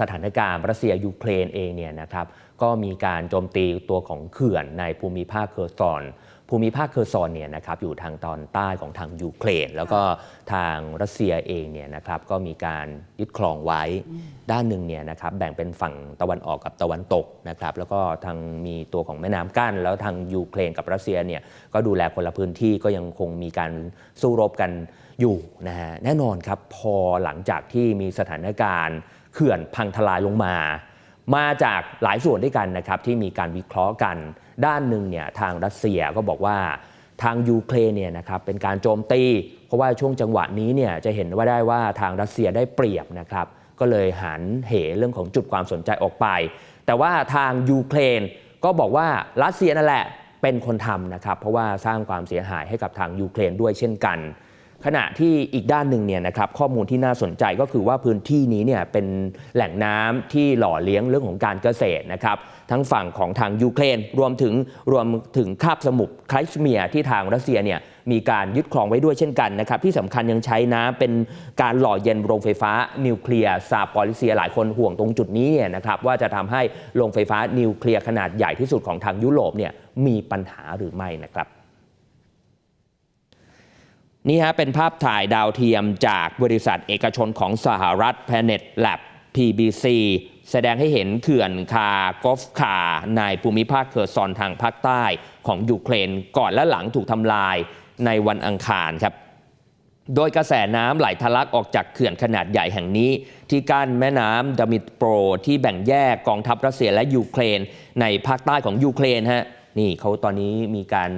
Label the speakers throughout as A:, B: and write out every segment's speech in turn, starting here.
A: สถานการณ์รัสเซียยูเครนเองเนี่ยนะครับก็มีการโจมตีตัวของเขื่อนในภูมิภาคเคอร์ซอนภูมิภาคเคอร์ซอนเนี่ยนะครับอยู่ทางตอนใต้ของทางยูเครน แล้วก็ทางรัสเซียเองเนี่ยนะครับก็มีการยึดครองไว้ด้านหนึ่งเนี่ยนะครับแบ่งเป็นฝั่งตะวันออกกับตะวันตกนะครับแล้วก็ทางมีตัวของแม่น้ำกั้น แล้วทางยูเครนกับรัสเซียเนี่ยก็ดูแลคนละพื้นที่ก็ยังคงมีการสู้รบกันอยู่นะฮะแน่นอนครับพอหลังจากที่มีสถานการณ์ เขื่อนพังทลายลงมา มาจากหลายส่วนด้วยกันนะครับที่มีการวิเคราะห์กัน ด้านหนึ่งเนี่ยทางรัสเซียก็บอกว่าทางยูเครนเนี่ยนะครับเป็นการโจมตี เพราะว่าช่วงจังหวะนี้เนี่ยจะเห็นว่าได้ว่าทางรัสเซียได้เปรียบนะครับก็เลยหันเหเรื่องของจุดความสนใจออกไป แต่ว่าทางยูเครนก็บอกว่ารัสเซียนั่นแหละเป็นคนทำนะครับเพราะว่าสร้างความเสียหายให้กับทางยูเครนด้วยเช่นกัน ขณะที่อีกด้านหนึ่งเนี่ยนะครับข้อมูลที่น่าสนใจก็คือว่าพื้นที่นี้เนี่ยเป็นแหล่งน้ำที่หล่อเลี้ยงเรื่องของการเกษตรนะครับทั้งฝั่งของทางยูเครน รวมถึงรวมถึงคาบสมุทรไครสเมียที่ทางรัสเซียเนี่ยมีการยึดครองไว้ด้วยเช่นกันนะครับที่สำคัญยังใช้น้ำเป็นการหล่อเย็นโรงไฟฟ้านิวเคลียร์ซาปอริเซียหลายคนห่วงตรงจุดนี้เนี่ยนะครับว่าจะทำให้โรงไฟฟ้านิวเคลียร์ขนาดใหญ่ที่สุดของทางยุโรปเนี่ยมีปัญหาหรือไม่นะครับ นี่ฮะเป็นภาพถ่ายดาวเทียมจากบริษัทเอกชนของสหรัฐ Planet Lab PBC แสดงให้เห็นเขื่อนคากอฟคาในภูมิภาคเคอร์ซอนทางภาคใต้ของยูเครนก่อนและหลังถูกทำลายในวันอังคารครับ โดยกระแสน้ำไหลทะลักออกจากเขื่อนขนาดใหญ่แห่งนี้ ที่กั้นแม่น้ำดามิโปรที่แบ่งแยกกองทัพรัสเซียและยูเครน ในภาคใต้ของยูเครนฮะนี่เขาตอนนี้มีการ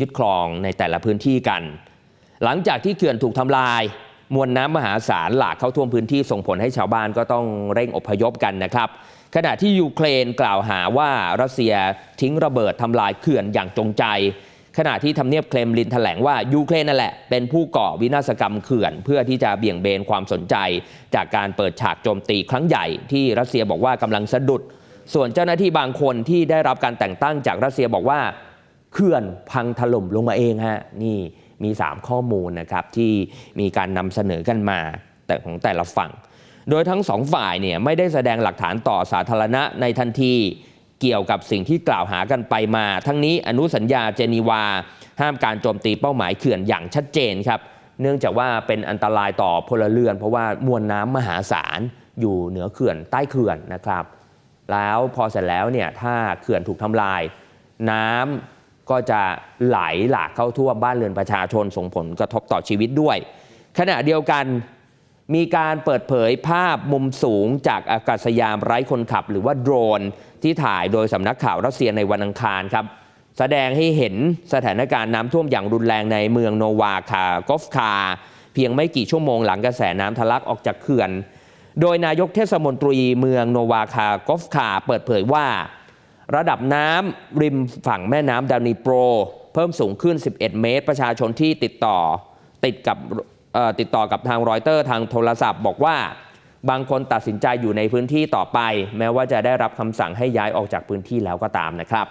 A: ยึดครองในแต่ละพื้นที่กัน หลังจากที่เขื่อนถูกทำลาย มวลน้ำมหาศาลหลากเข้าท่วมพื้นที่ส่งผลให้ชาวบ้านก็ต้องเร่งอพยพกันนะครับ ขณะที่ยูเครนกล่าวหาว่ารัสเซียทิ้งระเบิดทำลายเขื่อนอย่างจงใจ ขณะที่ทำเนียบเคลมลินแถลงว่ายูเครนนั่นแหละเป็นผู้ก่อวินาศกรรมเขื่อน เพื่อที่จะเบี่ยงเบนความสนใจ จากการเปิดฉากโจมตีครั้งใหญ่ที่รัสเซียบอกว่ากำลังสะดุด ส่วนเจ้าหน้าที่บางคนที่ได้รับการแต่งตั้งจากรัสเซียบอกว่าเขื่อนพังถล่มลงมาเองฮะนี่ มี 3 ข้อมูลนะครับที่มีการนำเสนอกันมาแต่ของแต่ละฝั่ง โดยทั้งสองฝ่ายเนี่ยไม่ได้แสดงหลักฐานต่อสาธารณะในทันทีเกี่ยวกับสิ่งที่กล่าวหากันไปมา ทั้งนี้อนุสัญญาเจนีวา ห้ามการโจมตีเป้าหมายเขื่อนอย่างชัดเจนครับ เนื่องจากว่าเป็นอันตรายต่อพลเรือน เพราะว่ามวลน้ำมหาศาลอยู่เหนือเขื่อนใต้เขื่อนนะครับ แล้วพอเสร็จแล้วเนี่ยถ้าเขื่อนถูกทำลาย น้ำ ก็จะไหลหลากเข้าท่วมบ้านเรือนประชาชนส่งผลกระทบต่อชีวิตด้วย ขณะเดียวกันมีการเปิดเผยภาพมุมสูงจากอากาศยานไร้คนขับ หรือว่าโดรนที่ถ่ายโดยสำนักข่าวรัสเซียในวันอังคารครับแสดงให้เห็นสถานการณ์น้ำท่วมอย่างรุนแรงในเมืองโนวาคากอฟคา เพียงไม่กี่ชั่วโมงหลังกระแสน้ำทะลักออกจากเขื่อน โดยนายกเทศมนตรีเมืองโนวาคากอฟคาเปิดเผยว่า ระดับน้ำริมฝั่งแม่น้ำดานิโปร เพิ่มสูงขึ้น 11 เมตร ประชาชนที่ติดต่อติดกับติดต่อกับทางรอยเตอร์ทางโทรศัพท์ บอกว่าบางคนตัดสินใจอยู่ในพื้นที่ต่อไป แม้ว่าจะได้รับคำสั่งให้ย้ายออกจากพื้นที่แล้วก็ตามนะครับ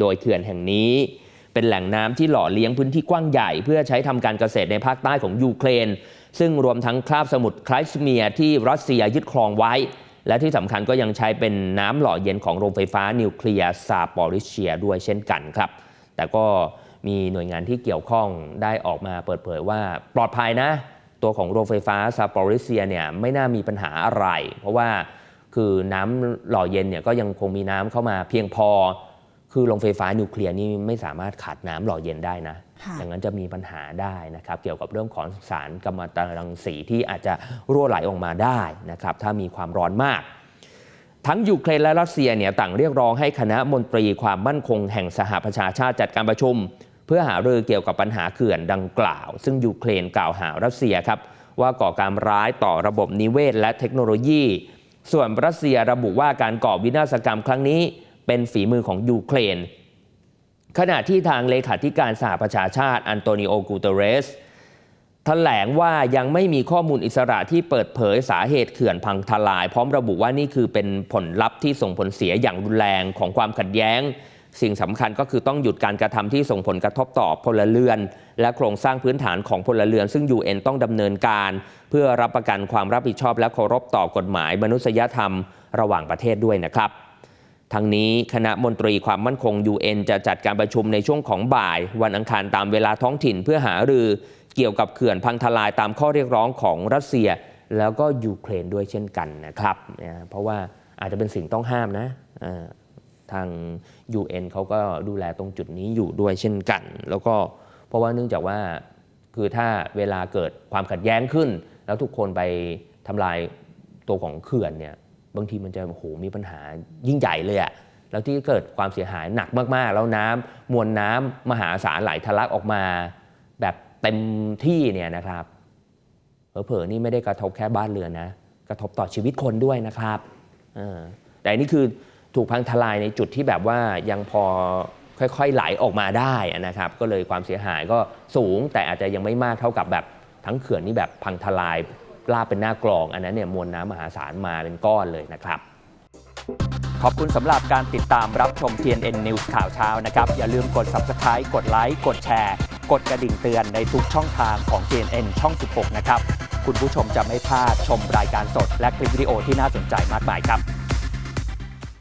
A: โดยเขื่อนแห่งนี้เป็นแหล่งน้ำที่หล่อเลี้ยงพื้นที่กว้างใหญ่ เพื่อใช้ทำการเกษตรในภาคใต้ของยูเครน ซึ่งรวมทั้งคราบสมุทรไครสเมียที่รัสเซียยึดครองไว้ และที่สำคัญก็ยังใช้เป็นน้ำหล่อเย็นของโรงไฟฟ้านิวเคลียร์ซาปอริเชียด้วยเช่นกันครับ แต่ก็มีหน่วยงานที่เกี่ยวข้องได้ออกมาเปิดเผยว่าปลอดภัยนะ ตัวของโรงไฟฟ้าซาปอริเชียเนี่ยไม่น่ามีปัญหาอะไร เพราะว่าคือน้ำหล่อเย็นเนี่ยก็ยังคงมีน้ำเข้ามาเพียงพอ คือโรงไฟฟ้านิวเคลียร์นี่ไม่สามารถขาดน้ำหล่อเย็นได้นะ
B: ค่ะ
A: อย่างนั้นจะมีปัญหาได้นะครับ เกี่ยวกับเรื่องของสารกัมมันตรังสีที่อาจจะรั่วไหลออกมาได้นะครับ ถ้ามีความร้อนมาก ทั้งยูเครนและรัสเซียเนี่ยต่างเรียกร้องให้คณะมนตรีความมั่นคงแห่งสหประชาชาติจัดการประชุม เพื่อหารือเกี่ยวกับปัญหาเขื่อนดังกล่าว ซึ่งยูเครนกล่าวหารัสเซียครับว่าก่อการร้ายต่อระบบนิเวศ และเทคโนโลยี ส่วนรัสเซียระบุว่าการก่อวินาศกรรมครั้งนี้ เป็นฝีมือของยูเครน ขณะที่ทางเลขาธิการสหประชาชาติอันโตนิโอกูเตเรสแถลงว่ายังไม่มีข้อมูลอิสระที่เปิดเผยสาเหตุเขื่อนพังทลาย พร้อมระบุว่านี่คือเป็นผลลัพธ์ที่ส่งผลเสียอย่างรุนแรงของความขัดแย้ง สิ่งสำคัญก็คือต้องหยุดการกระทำที่ส่งผลกระทบต่อพลเรือน และโครงสร้างพื้นฐานของพลเรือน ซึ่ง UN ต้องดำเนินการ เพื่อรับประกันความรับผิดชอบและเคารพต่อกฎหมายมนุษยธรรม ระหว่างประเทศด้วยนะครับ ทั้งนี้คณะมนตรีความมั่นคง UN จะจัดการประชุมในช่วงของบ่าย วันอังคารตามเวลาท้องถิ่นเพื่อหารือเกี่ยวกับเขื่อนพังทลายตามข้อเรียกร้องของรัสเซีย แล้วก็ยูเครนด้วยเช่นกันนะครับนะเพราะว่าอาจจะเป็นสิ่งต้องห้ามนะทาง UN เขาก็ดูแลตรงจุดนี้อยู่ด้วยเช่นกัน แล้วก็เพราะว่าเนื่องจากว่าคือถ้าเวลาเกิดความขัดแย้งขึ้น แล้วทุกคนไปทำลายตัวของเขื่อนเนี่ย บางทีมันจะโอ้โหมีปัญหายิ่งใหญ่เลยอะแล้วที่เกิดความเสียหายหนักมากๆ แล้วน้ำมวลน้ำมหาศาลไหลทะลักออกมา แบบเต็มที่เนี่ยนะครับเผลอๆนี่ไม่ได้กระทบแค่บ้านเรือนนะ กระทบต่อชีวิตคนด้วยนะครับอแต่นี่คือถูกพังทลายในจุดที่แบบว่ายังพอค่อยๆไหลออกมาได้นะครับ ก็เลยความเสียหายก็สูงแต่อาจจะยังไม่มากเท่ากับแบบทั้งเขื่อนนี่แบบพังทลาย ลาบเป็นหน้ากลอง อันนั้นเนี่ยมวลน้ำมหาศาลมาเป็นก้อนเลยนะครับ
B: ขอบคุณสำหรับการติดตามรับชม TNN News ข่าวเช้านะครับ อย่าลืมกด Subscribe กดไลค์กดแชร์กดกระดิ่งเตือนในทุกช่องทางของ TNN ช่อง 16 นะครับ คุณผู้ชมจะไม่พลาดชมรายการสด และคลิปวิดีโอที่น่าสนใจมากมายครับ